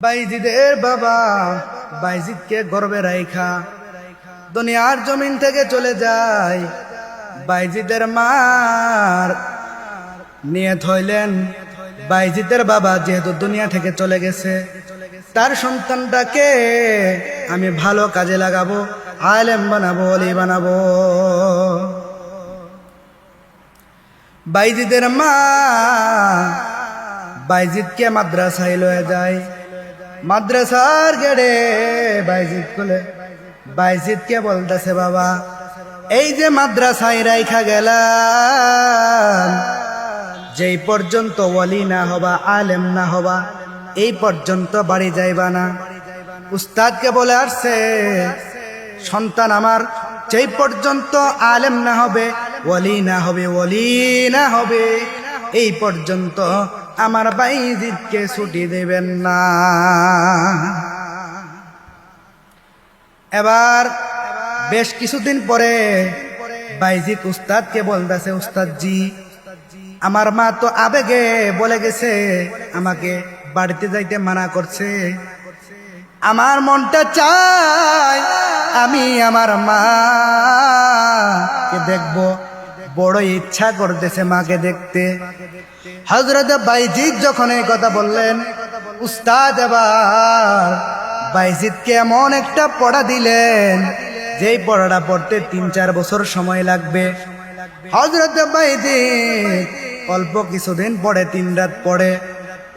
বাইজিদের বাবা বাইজিদকে গর্বে রাইখা, দুনিয়ার জমিন থেকে চলে যায়। বাইজিদের মার নিয়ে থইলেন বাইজিদের বাবা যেহেতু দুনিয়া থেকে চলে গেছে, তার সন্তানটাকে আমি ভালো কাজে লাগাবো, আলেম বানাবো অলি বানাবো। বাইজিদের মা বাইজিদকে মাদ্রাসায় লয়ে যায়। মাদ্রাসার গেড়ে বাইজিদ খুলে বাইজিদকে বলতেছে, বাবা, এই যে মাদ্রাসায় রাইখা গেলাম, যেই পর্যন্ত ওয়ালি না হবা, আলেম না হবা, এই পর্যন্ত বাড়ি যাইবা না। উস্তাদকে বলে আসছে সন্তান আমার, যেই পর্যন্ত আলেম না হবে, ওয়ালি না হবে, ওয়ালি না হবে, এই পর্যন্ত আমার বাইজিদকে ছুটি দেবেন না। এবার বেশ কিছুদিন পরে বাইজিদ উস্তাদকে বলতেছে উস্তাদ জি আমার মা তো আবেগে বলে গেছে, আমাকে বাড়িতে যাইতে মানা করছে। আমার মনটা চায় আমি আমার মাকে দেখব। বড় ইচ্ছা করতেছে মাকে দেখতে। হজরত বাইজিদ যখন এই কথা বললেন, উস্তাদ, এবার বাইজিদকে এমন একটা পড়া দিলেন, যেই পড়াটা পড়তে তিন চার বছর সময় লাগবে। হজরত বাইজিদ অল্প কিছুদিন পরে তিন রাত পরে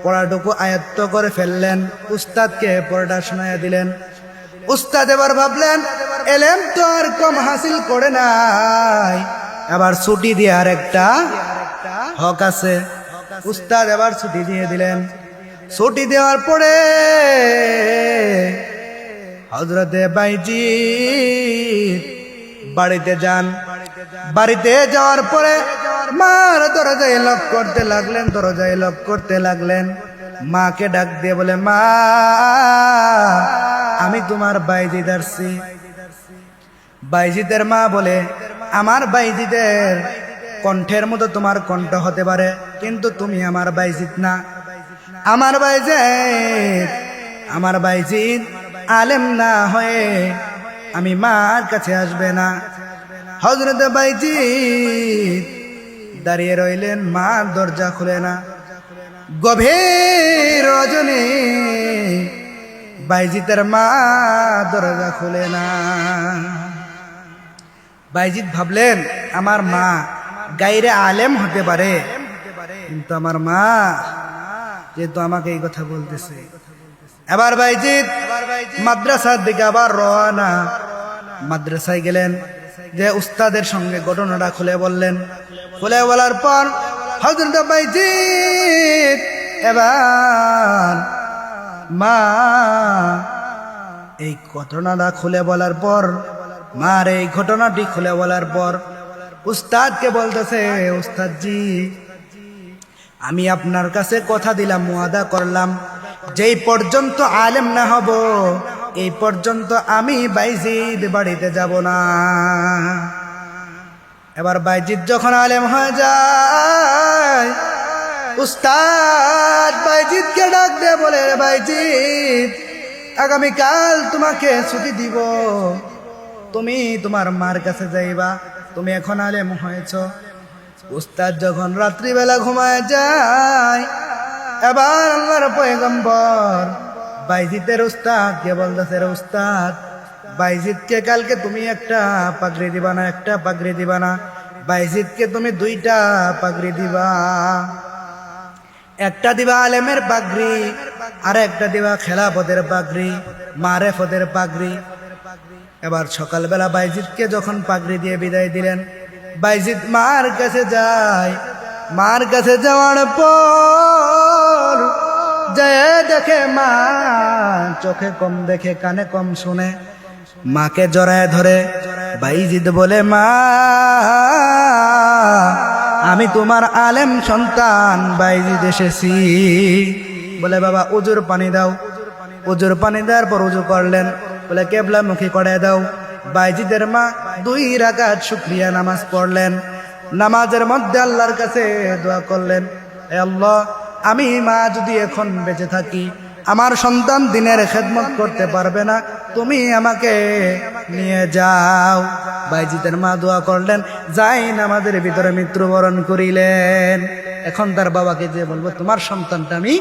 পড়াটুকু আয়ত্ত করে ফেললেন। উস্তাদকে পড়াটা শোনাইয়া দিলেন। উস্তাদ এবার ভাবলেন, এলেম তো আর কম হাসিল করে নাই। আবার ছুটি দেওয়ার একটা হক আছে। উস্তাদ এবার ছুটি দিয়ে দিলেন। ছুটি দেওয়ার পরে হজরতে বাইজি বাড়িতে যান। বাড়িতে যাওয়ার পরে মার দরজায় লক করতে লাগলেন দরজায় লক করতে লাগলেন। মাকে ডাক দিয়ে বলে মা আমি তোমার বাইজিদ আসছি। বাইজিদের মা বলে আমার বাইজিদের কণ্ঠের মতো তোমার কণ্ঠ হতে পারে, কিন্তু তুমি আমার বাইজিদ না। আমার বাইজিদ আমার বাইজিদ আলেম না হয়ে আমি মার কাছে আসবে না। হজরত বাইজিদ দাঁড়িয়ে রইলেন মা দরজা খুলে না। গভীর রজনী বাইজিতের মা দরজা খুলে না। বাইজিৎ ভাবলেন, আমার মা গাইরে আলেম হতে পারে। কিন্তু আমার মা যেহেতু আমাকে এই কথা বলতেছে। এবার বাইজিৎ মাদ্রাসার দিকে আবার রওনা। মাদ্রাসায় গেলেন, যে উস্তাদের সঙ্গে ঘটনাটা খুলে বললেন। খুলে বলার পর হজরত বাইজিৎ এবার মা এই ঘটনাটা খুলে বলার পর, মার এই ঘটনাটি খুলে বলার পর উস্তাদকে বলতেছে উস্তাদ জি আমি আপনার কাছে কথা দিলাম মুয়াদা করলাম। যেই পর্যন্ত আলেম না হব, এই পর্যন্ত আমি বাইজিদ বাড়িতে যাব না। এবার বাইজিদ যখন আলেম হয়ে যায়, উস্তাদ বাইজিদকে ডাক দে বলে "রে বাইজিদ, আগামীকাল তোমাকে ছুটি দিব। তুমি তোমার মার কাছে যাইবা। তুমি এখন আলেম হয়েছ। উস্তাদ যখন রাত্রিবেলা ঘুমায় যায়, এবার আল্লাহর পয়গম্বর বাইজিতের উস্তাদ, কে বলতেছে রে উস্তাদ? বাইজিদকে কালকে তুমি একটা পাগড়ি দিবা না, একটা পাগড়ি দিবা না। বাইজিদকে তুমি দুইটা পাগড়ি দিবা। একটা দিবা আলেমের পাগড়ি আর একটা দিবা খেলাপথের পাগড়ি, মারেফতের পাগড়ি। এবার সকালবেলা বাইজিদকে যখন পাগড়ি দিয়ে বিদায় দিলেন, বাইজিদ মার কাছে যায়। মার কাছে যাওয়ার পর যায় দেখে মা, চোখে কম দেখে, কানে কম শুনে। মাকে জড়ায় ধরে, বাইজিদ বলে, মা, আমি তোমার আলেম সন্তান, বাইজিদ এসেছি। বলে, বাবা, উজুর পানি দাও। উজুর পানি দেওয়ার পর উজু করলেন। বলে কেবলা মুখী করে দাও। বাইজিদের মা দুই রাকাত শুক্রিয়া নামাজ পড়লেন। নামাজের মধ্যে আল্লাহর কাছে দোয়া করলেন আল্লাহ, আমি মা যদি এখন বেঁচে থাকি, আমার সন্তান দিনের খেদমত করতে পারবে না, তুমি আমাকে নিয়ে যাও। বাইজিতের মা দোয়া করলেন, যাই আমাদের ভিতরে মৃত্যুবরণ করিলেন। এখন তার বাবাকে যে বলব, তোমার সন্তানটা আমি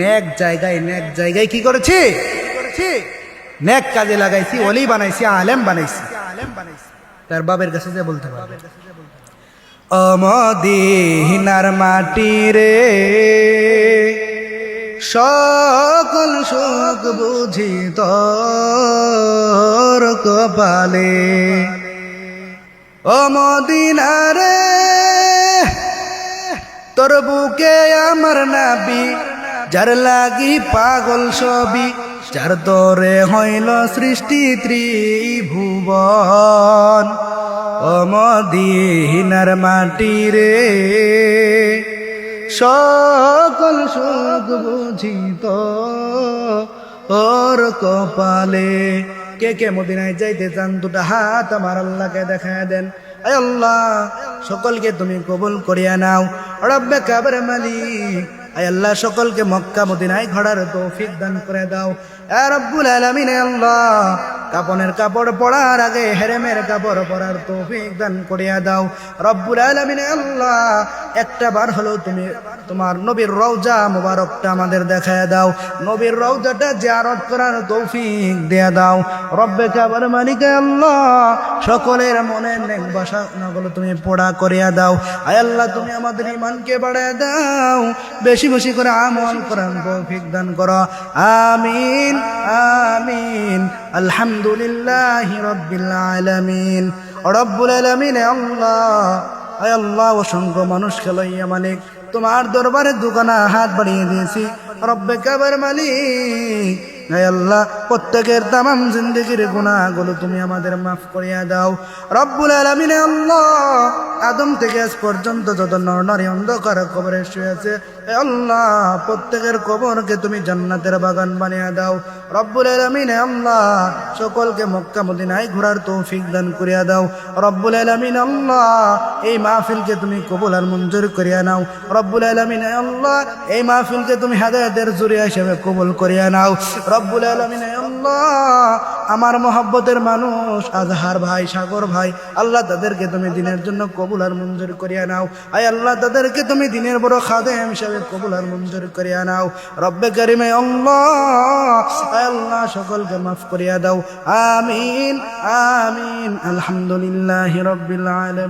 নেক জায়গায় নেক জায়গায় কি করেছি? করেছি? নেক কাজে লাগাইছি অলি বানাইছি, আলেম বানাইছি। তার বাবের কাছে যে বলতে পারবে। অমদিনার মাটি রে, সকল সুখ বুঝি তোর কপালে। অমদিনারে তোর বুকে আমার নাবি, যার লাগি পাগল সবই যার তরে হইল সৃষ্টি ত্রিভুবন অমদিনার মাটি রে। সকল সুখ বুঝিত, ওর কপালে। কে কে মদিনায় যাইতে চান, দুটা হাত আমার আল্লাহকে দেখা দেন। আল্লাহ, সকলকে তুমি কবুল করিয়া নাও। রব্বে কাবার মালিক আয় আল্লাহ সকলকে মক্কা মদিনায় ঘড়ার তৌফিক দান করে দাও। রব্বুল আলামিন, আল্লাহ, কাপনের কাপড় পরার আগে হেরেমের কাপড় পরার তৌফিক দান করিয়া দাও। রব্বুল আলামিন, আল্লাহ, একটা বার হলো তুমি তোমার নবীর রওজা মুবারকটা আমাদের দেখায় দাও। নবীর রওজাটা জিয়ারত করার তৌফিক দেয়া দাও। রব্বে কাবার মালিক আল্লাহ, সকলের মনে নেক বাসনাগুলো তুমি পোড়া করিয়া দাও। আয় আল্লাহ, তুমি আমাদের ইমানকে বাড়ায় দাও। বেশি বেশি করে আমল করার তৌফিক দান করো। আমিন আমিন। আলহামদুলিল্লাহ রব্বিল আলামিন। রব্বুল আলামিন, আল্লাহ। আয় আল্লাহ, অসংখ্য মানুষকে লইয়া মালিক। তোমার দরবারে দোকানা হাত বাড়িয়ে দিয়েছি। রব্বে কাবার মালিক আল্লাহ, প্রত্যেকের তামাম জিন্দগির গুণাগুলো তুমি আমাদের মাফ করিয়া দাও। রব্বুল আলমিনে আল্লাহ, আদম থেকে আজ পর্যন্ত যত অন্ধকার কবরে শুয়েছে আল্লাহ, প্রত্যেকের কবরকে তুমি জান্নাতের বাগান বানিয়ে দাও। রব্বুল আলমিনে আল্লাহ, সকলকে মক্কা মদিনায় ঘোরার তৌফিক দান করিয়া দাও। রব্বুল আলমিন আল্লাহ, এই মাহফিলকে তুমি কবুল আর মঞ্জুর করিয়া নাও। রব্বুল আলমিন আল্লাহ, এই মাহফিলকে তুমি হাদায়াতের জুরিয়া হিসেবে কবুল করিয়া নাও। রব্বুল আলমিন আল্লাহ, আমার মহব্বতের মানুষ, আজহার ভাই, সাগর ভাই, আল্লাহ তাদেরকে তুমি দিনের জন্য কবুল আর মঞ্জুর করিয়া নাও। আয় আল্লাহ, তাদেরকে তুমি দিনের বড় খাদেম হিসাবে কবুল আর মঞ্জুর করিয়া নাও। রব্বে করিমে আল্লাহ, আয় আল্লাহ, সকলকে মাফ করিয়া দাও। আমিন আমিন, আলহামদুলিল্লাহ রব্বিল আলম